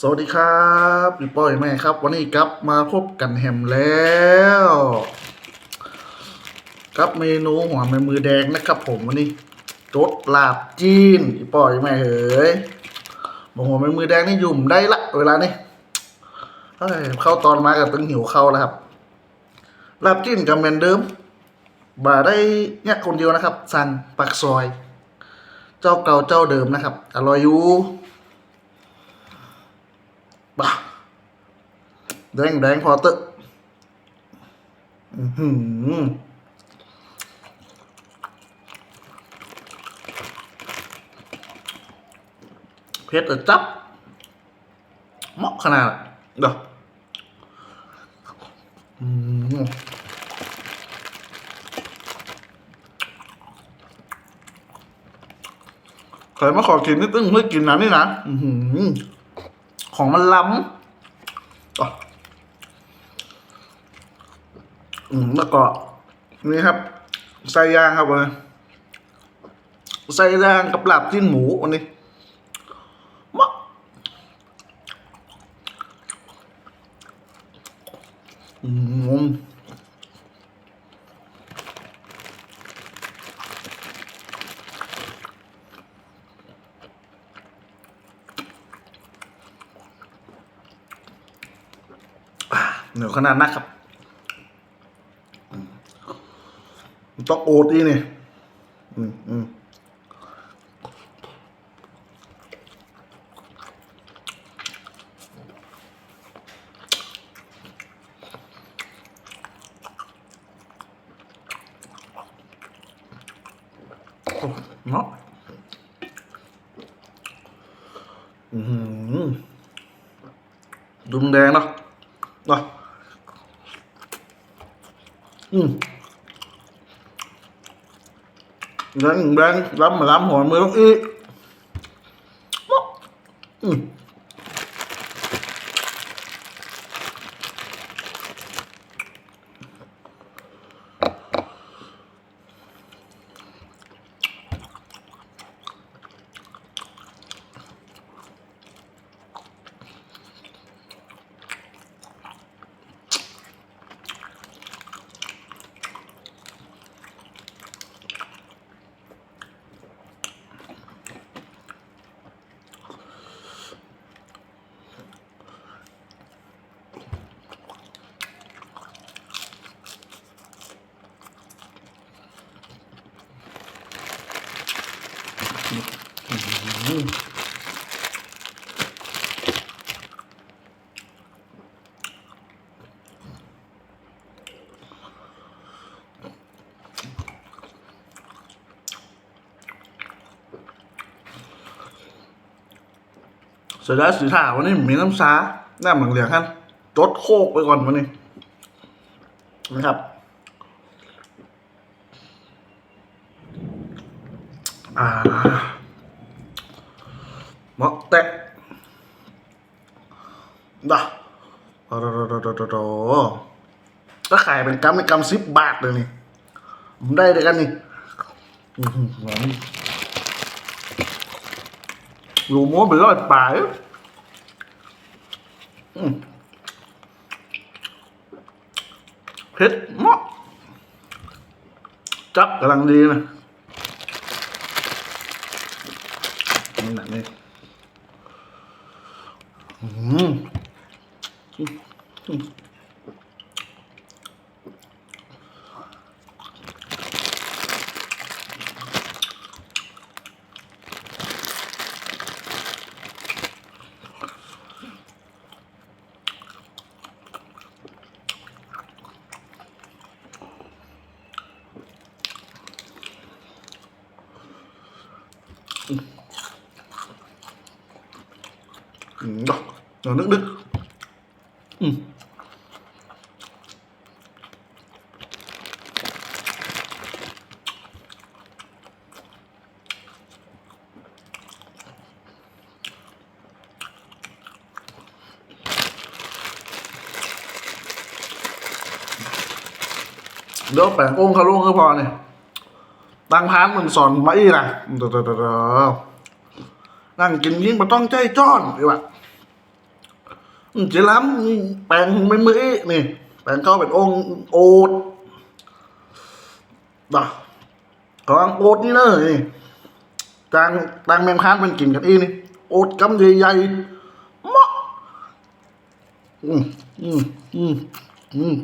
สวัสดีครับพี่ป้อยแม่ครับ วันนี้กลับมาพบกันแฮมแล้วกับเมนูหัวแม่มือแดงนะครับผมวันนี้รสลาบจีนพี่ป้อยแม่เฮ้ยบอกหัวแม่มือแดงนี่ยุ่มได้ละ เวลานี้เฮ้ยเข้าตอนมากับตึงหิวเข้าแล้วครับ ลาบจีนกับเหมือนเดิมบ่าได้เนี่ยคนเดียวนะครับ สั่งปักซอย เจ้าเก่าเจ้าเดิมนะครับ อร่อยอยู่ บ้าแดงแดงพอตอะอื้อหือเผ็ดอะจับเหมาะขนาดเด้ออืมใครมาขอกินนิดนึงเพื่กินน้ำนี่นะ อือหือ ของมันล้ำอืมแล้วก็นี่ครับไส้ย่างครับวันนี้ไส้ย่างกับลาบจิ้นหมูวันนี้มะอืม เหนียวขนาดนักครับต้องโอดอีนี่อืมอืมโอ้เนาะอืมดุมแดงเนาะเนาะอืม แบงแบงล้ำมาล้ำหัวมือลูกอีอืม เสร็จแล้วสีถาวันนี้มีน้ำซาหน้าเหมืองเหลืองครับจดโคกไปก่อนวันนี้นะครับ อ่า เหมาะแตะด่ะโอ้โหก็ขายเป็นกำเป็นกำสิบบาทเลยนี่ผมได้ด้วยกันนี่รูม้วนเป็นร้อยปลายอืมเผ็ดมาะจับกำลังดีนะนี่หนักนี่ 음. 음. 음. 음. อย่างดึกๆอเดี๋ยวแปงองค์คารุงก็พอเนี่ยตังพานมันสอนไม่ละนั่งกินยิ่งมาต้องใจจ้อนอีกว่ะ เจล้ำแปลงไม่มือนี่แปลงเข้าเป็นองค์โอดบ่ะของโอดนี่เนอะนี่จางจางแมงพานมันกินกันอีนี่โอดกำใหญ่ๆเมาะอืมอืมอืมอืม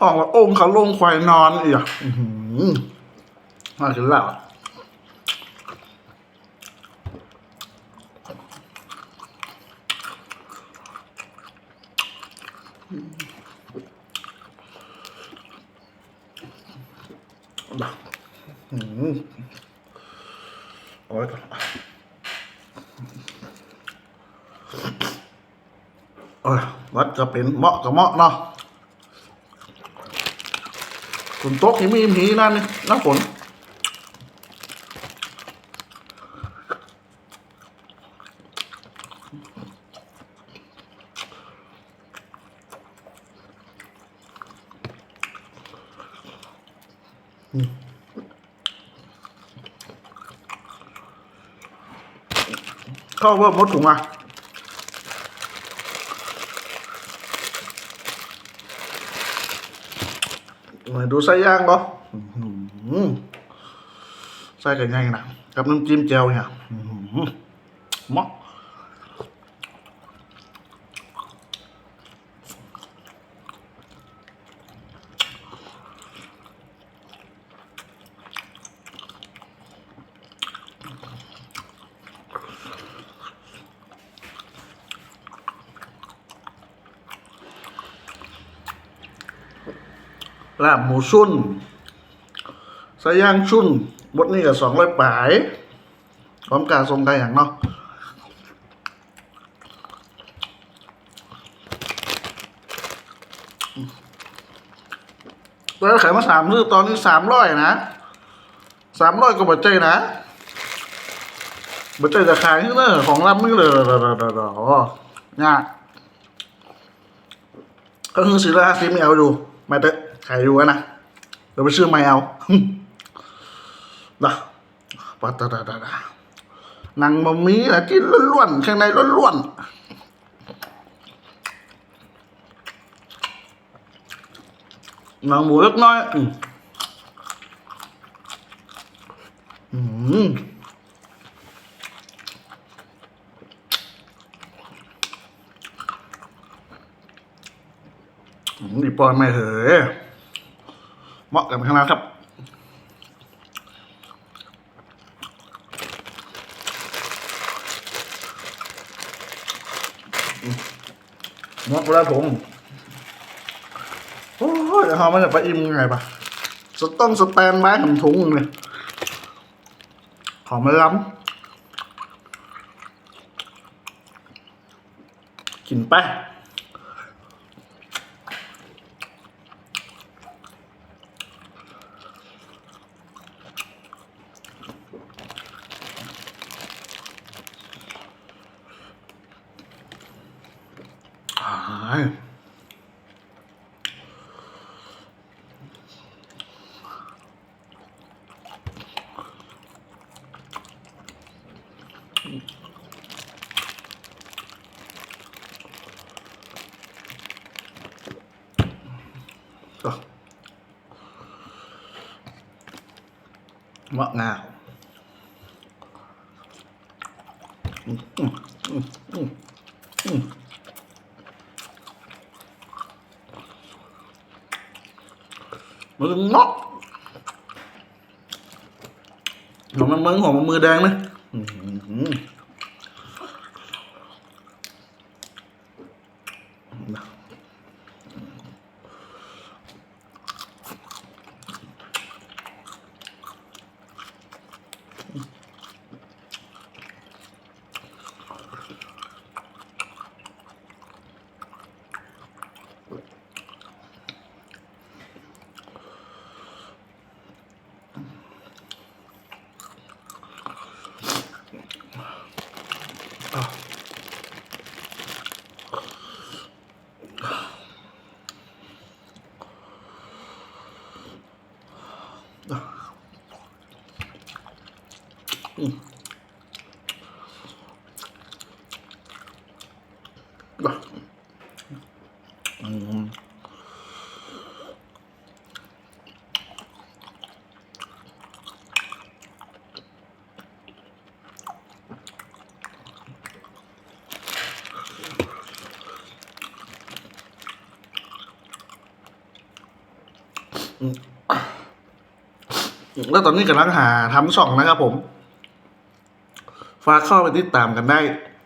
ห้องว่าองค์เขาลงควายนอนอีกอะมากินแล้วอืมเอาไว้ก่อนเออวัดก็เป็นเหมาะกับเหมาะเนาะ ฝนตกที่มีมีนั่นนี่น้ำฝนเข้าเพิ่มมดถุงอะ มาดูไส้ย่างก็ไส้กันยังไงนะกับน้ำจิ้มแจ่วเนี่ยอื้อหื ลาบหมูชุ่นไส้ย่างชุ่นบดนี่กับสองร้อยปายพร้อมกาทรงกันอย่างเนาะตอนนั้ขายมาสามซื้อตอนนี้สามร้อยนะสามร้อยก็บัดใจนะบัดใจจะขายที่เนอของรับมึงเลยอ๋อยาก็คือสี่ร้อยห้าสิบไม่เอาดูม่เตะ ขายอยู่อะนะเดี๋ยวไปซื้อไม่เอานะปัตตาดาดานังบะหมี่นะที่ล้วนๆข้างในล้วนๆนังหมูเล็กน้อยอืมอืมอีปอนไม่เหย เหมาะกับข้างหน้าครับมดแล้วผมโอ้ยเขามันจะไปอิ่มยังไงปะสต้องสแตนไม้ทำถุงเลยหอมมันล้ำกินไป ก็มะนาวอืมอืมอืมอืมอื ม 아. 아. 아. 음. แล้วตอนนี้กำลังหาทำช่องนะครับผม ฝากเข้าไปติดตามกันได้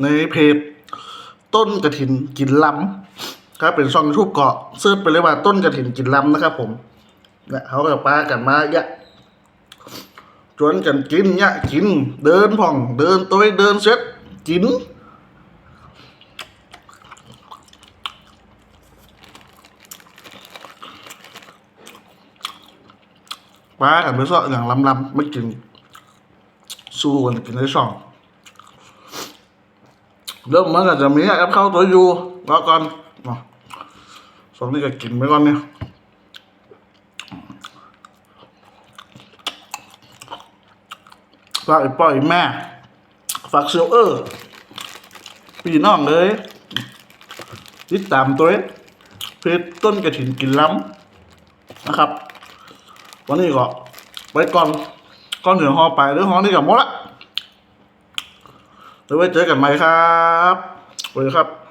ในเพจต้นกระถินกินล้ำครับเป็นช่องยูทูบเกาะเซิร์ชไปเลยว่าต้นกระถินกินล้ำนะครับ ผมเนี่ยเขาก็ปากันมายะชวนกันกินยะกิน เดินผ่อง เดินตัวเดินเซ็ตกิน ปากันไปซะอย่างล้ำไม่กิน สู้กันกินได้ช่องเริ่มมันก็จะมีกับข้าตัวอยู่รอก่อนนะสองนี้ก็กินไปก่อนเนี่ยฝากอ้ป้อยแม่ฝากเซียวเออร์พี่น้องเลยติดตามตัวเองเพจต้นกระถินกินล้ำนะครับ วันนี้ก็ไปก่อนก่อนเหนือหอไปหรือหอนี่กับมดละแล้วไว้เจอกันใหม่ครับสวัสดีครับ